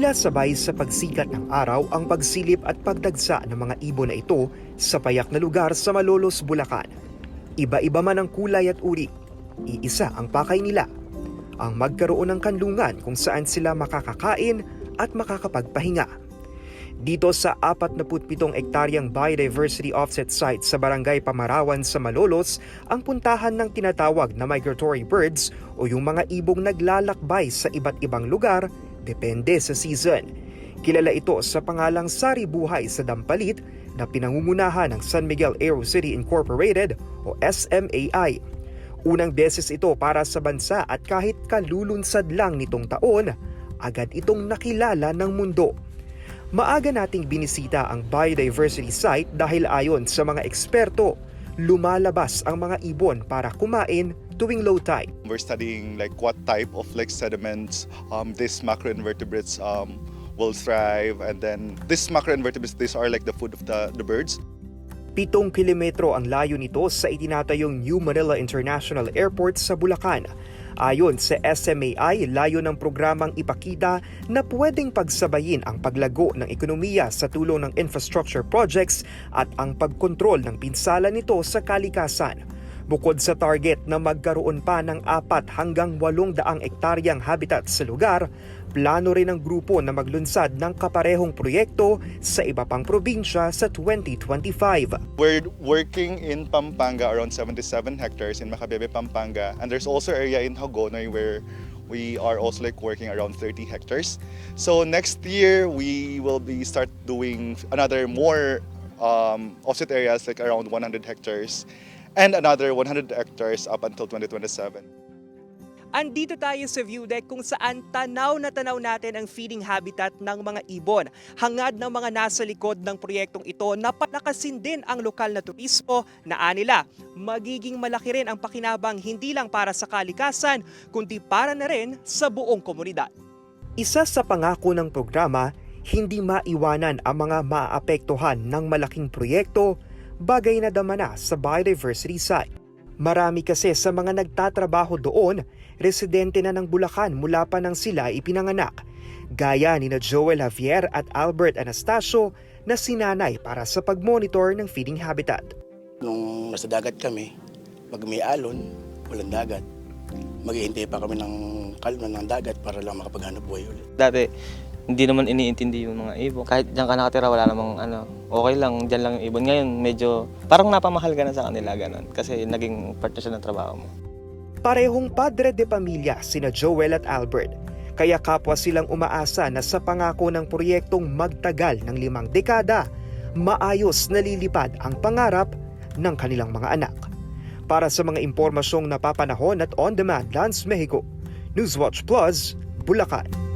Tila sabay sa pagsikat ng araw ang pagsilip at pagdagsa ng mga ibon na ito sa payak na lugar sa Malolos, Bulacan. Iba-iba man ang kulay at uri, iisa ang pakay nila. Ang magkaroon ng kanlungan kung saan sila makakakain at makakapagpahinga. Dito sa 47 ektaryang biodiversity offset site sa Barangay Pamarawan sa Malolos, ang puntahan ng tinatawag na migratory birds o yung mga ibong naglalakbay sa iba't ibang lugar depende sa season. Kilala ito sa pangalang Sari Buhay sa Dampalit na pinangungunahan ng San Miguel Aero City Incorporated o SMAI. Unang beses ito para sa bansa at kahit kalulunsad lang nitong taon, agad itong nakilala ng mundo. Maaga nating binisita ang biodiversity site dahil ayon sa mga eksperto, lumalabas ang mga ibon para kumain tuwing low tide. We're studying like what type of like sediments um, these macroinvertebrates um, will thrive, and then these macroinvertebrates these are like the food of the, the birds. Pitong kilometro ang layo nito sa itinatayong New Manila International Airport sa Bulacan. Ayon sa SMAI, layo ng programang ipakita na pwedeng pagsabayin ang paglago ng ekonomiya sa tulong ng infrastructure projects at ang pagkontrol ng pinsala nito sa kalikasan. Bukod sa target na magkaroon pa ng apat hanggang walong daang ektaryang habitat sa lugar, plano rin ng grupo na maglunsad ng kaparehong proyekto sa iba pang probinsya sa 2025. We're working in Pampanga around 77 hectares in Macabebe, Pampanga, and there's also area in Hagonoy where we are also like working around 30 hectares. So next year we will be start doing another more um, offset areas like around 100 hectares and another 100 hectares up until 2027. Andito tayo sa view deck kung saan tanaw na tanaw natin ang feeding habitat ng mga ibon. Hangad ng mga nasa likod ng proyektong ito na palakasin din ang lokal na turismo na anila. Magiging malaki rin ang pakinabang hindi lang para sa kalikasan, kundi para na rin sa buong komunidad. Isa sa pangako ng programa, hindi maiwanan ang mga maapektuhan ng malaking proyekto, bagay na damana sa biodiversity site. Marami kasi sa mga nagtatrabaho doon, residente na ng Bulacan mula pa nang sila ipinanganak. Gaya ni na Joel Javier at Albert Anastasio na sinanay para sa pagmonitor ng feeding habitat. Nung nasa dagat kami, pag may alon, walang dagat. Maghihintay pa kami ng kalma ng dagat para lang makapaghanap buhay ulit. Dati, hindi naman iniintindi yung mga ibon. Kahit diyan ka nakatira, wala namang ano, okay lang, diyan lang yung ibon. Ngayon, medyo, parang napamahal ka na sa kanila, ganun. Kasi naging part na siya ng trabaho mo. Parehong padre de pamilya sina Joel at Albert. Kaya kapwa silang umaasa na sa pangako ng proyektong magtagal ng limang dekada, maayos nalilipad ang pangarap ng kanilang mga anak. Para sa mga impormasyong napapanahon at on-demand Lance Mexico, Newswatch Plus, Bulacan.